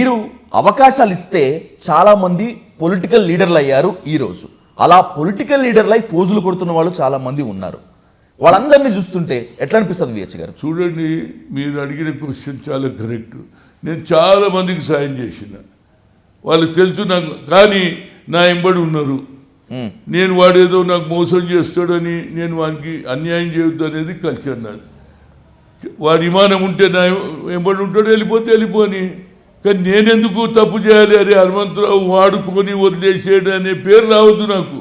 మీరు అవకాశాలు ఇస్తే చాలామంది పొలిటికల్ లీడర్లు అయ్యారు ఈరోజు అలా పొలిటికల్ లీడర్లై ఫోజులు కొడుతున్న వాళ్ళు చాలామంది ఉన్నారు. వాళ్ళందరినీ చూస్తుంటే ఎట్లా అనిపిస్తుంది విహెచ్ గారు? చూడండి మీరు అడిగిన క్వశ్చన్ చాలా కరెక్ట్ నేను చాలా మందికి సాయం చేసిన. వాళ్ళకి తెలుసు నాకు కానీ నా ఎంబడి ఉన్నారు. నేను వాడేదో నాకు మోసం చేస్తాడని నేను వానికి అన్యాయం చేయొద్దు అనేది కల్చర్ నాది. వాడి విమానం ఉంటే నా ఎంబడి ఉంటాడు వెళ్ళిపోతే వెళ్ళిపోని కానీ నేనెందుకు తప్పు చేయాలి? అరే హనుమంతరావు వాడుకొని వదిలేసాడు అనే పేరు రావద్దు నాకు.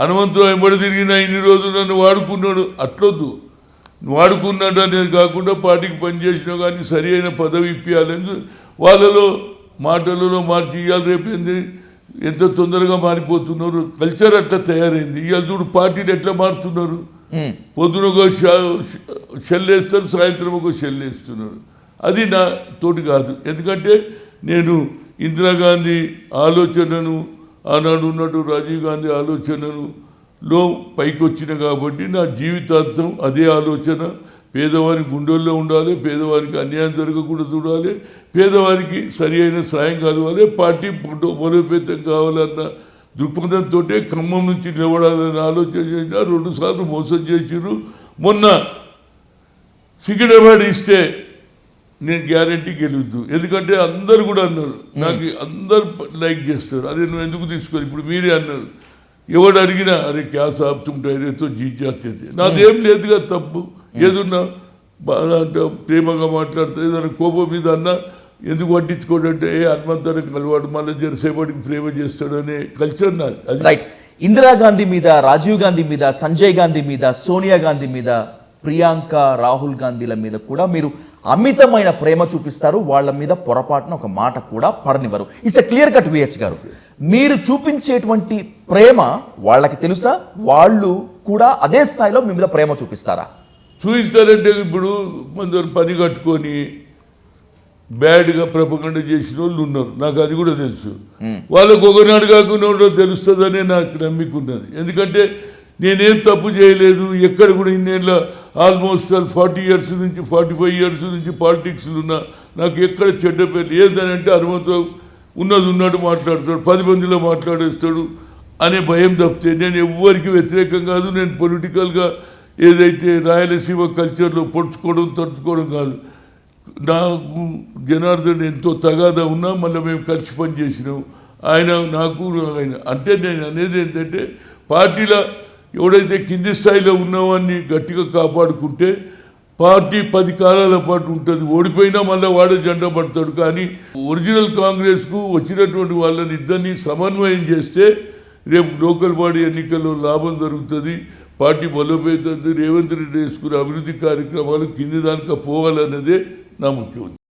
హనుమంతరావు ఎంబడి తిరిగిన ఇన్ని రోజులు నన్ను వాడుకున్నాడు. అట్లొద్దు. వాడుకున్నాడు అనేది కాకుండా పార్టీకి పనిచేసినా కానీ సరి అయిన పదవి ఇప్పించాలని వాళ్ళలో మాటలలో మార్చి ఇవాళ రేపు ఏంది? ఎంత తొందరగా మారిపోతున్నారు? కల్చర్ అట్లా తయారైంది. ఇవాళ చూడు పార్టీలు ఎట్లా మారుతున్నారు. పొద్దున ఒక షెల్ వేస్తారు సాయంత్రం ఒక షెల్ వేస్తున్నారు. అది నా తోటి కాదు. ఎందుకంటే నేను ఇందిరాగాంధీ ఆలోచనను ఆనాడు ఉన్నట్టు రాజీవ్ గాంధీ ఆలోచనను లో పైకి వచ్చిన కాబట్టి నా జీవితాంతం అదే ఆలోచన. పేదవారి గుండెల్లో ఉండాలి పేదవారికి అన్యాయం జరగకుండా చూడాలి పేదవారికి సరి అయిన సాయం కలవాలి పార్టీ బలోపేతం కావాలన్న దృక్పథంతో ఖమ్మం నుంచి నిలబడాలని ఆలోచన చేసిన రెండు సార్లు మోసం చేసిరు మొన్న సిగరెట్ ఇస్తే నేను గ్యారంటీ గెలుద్దు. ఎందుకంటే అందరు కూడా అన్నారు. నాకు అందరు లైక్ చేస్తారు. అరే నువ్వు ఎందుకు తీసుకోరు ఇప్పుడు మీరే అన్నారు. ఎవడు అడిగినా అరే క్యా సాబ్ తుమ్ టైరేతో జీత్ జాతే నాదేం లేదుగా తప్పు. ఏదున్నా బాగా అంటే ప్రేమగా మాట్లాడితే ఏదైనా కోపం మీద అన్నా ఎందుకు పట్టించుకోడంటే ఏ హనుమంతానికి అలవాటు మళ్ళీ జరసేపటికి ప్రేమ చేస్తాడు అనే కల్చర్ నాది. అది రైట్. ఇందిరాగాంధీ మీద రాజీవ్ గాంధీ మీద సంజయ్ గాంధీ మీద సోనియా గాంధీ మీద ప్రియాంక రాహుల్ గాంధీల మీద కూడా మీరు అమితమైన ప్రేమ చూపిస్తారు. వాళ్ళ మీద పొరపాటున ఒక మాట కూడా పడనివ్వరు. It's a clear cut VH గారు. మీరు చూపించేటువంటి ప్రేమ వాళ్ళకి తెలుసా? వాళ్ళు కూడా అదే స్థాయిలో మీ మీద ప్రేమ చూపిస్తారా? చూపిస్తారంటే ఇప్పుడు కొందరు పని కట్టుకొని బ్యాడ్గా ప్రపగండ చేసిన వాళ్ళు ఉన్నారు. నాకు అది కూడా తెలుసు. వాళ్ళకు ఒకనాడు కాకుండా ఉండో తెలుస్తుందనే నాకు నమ్మిక ఉన్నది. ఎందుకంటే నేనేం తప్పు చేయలేదు. ఎక్కడ కూడా ఇన్నేళ్ళ ఆల్మోస్ట్ ఫార్టీ ఇయర్స్ నుంచి ఫార్టీ ఫైవ్ ఇయర్స్ నుంచి పాలిటిక్స్లో ఉన్నా నాకు ఎక్కడ చెడ్డ పేరు ఏందని అంటే హనుమంతరావు ఉన్నది ఉన్నట్టు మాట్లాడతాడు పది మందిలో మాట్లాడేస్తాడు అనే భయం తప్పితే నేను ఎవ్వరికి వ్యతిరేకం కాదు. నేను పొలిటికల్గా ఏదైతే రాయలసీమ కల్చర్లో పొడుచుకోవడం తడుచుకోవడం కాదు. నాకు జనార్దన్ ఎంతో తగాదా ఉన్నా మళ్ళీ మేము కలిసి పని చేసినాం ఆయన నాకు ఆయన అంటే నేను అనేది ఏంటంటే పార్టీలో ఎవడైతే కింది స్థాయిలో ఉన్నవాడిని గట్టిగా కాపాడుకుంటే పార్టీ పది కాలాల పాటు ఉంటుంది. ఓడిపోయినా మళ్ళీ వాడే జెండా పడతాడు. కానీ ఒరిజినల్ కాంగ్రెస్కు వచ్చినటువంటి వాళ్ళని ఇద్దరిని సమన్వయం చేస్తే రేపు లోకల్ బాడీ ఎన్నికల్లో లాభం జరుగుతుంది. పార్టీ బలోపేతుంది రేవంత్ రెడ్డి వేసుకునే అభివృద్ధి కార్యక్రమాలు కింది దానిక పోవాలన్నదే నా ముఖ్య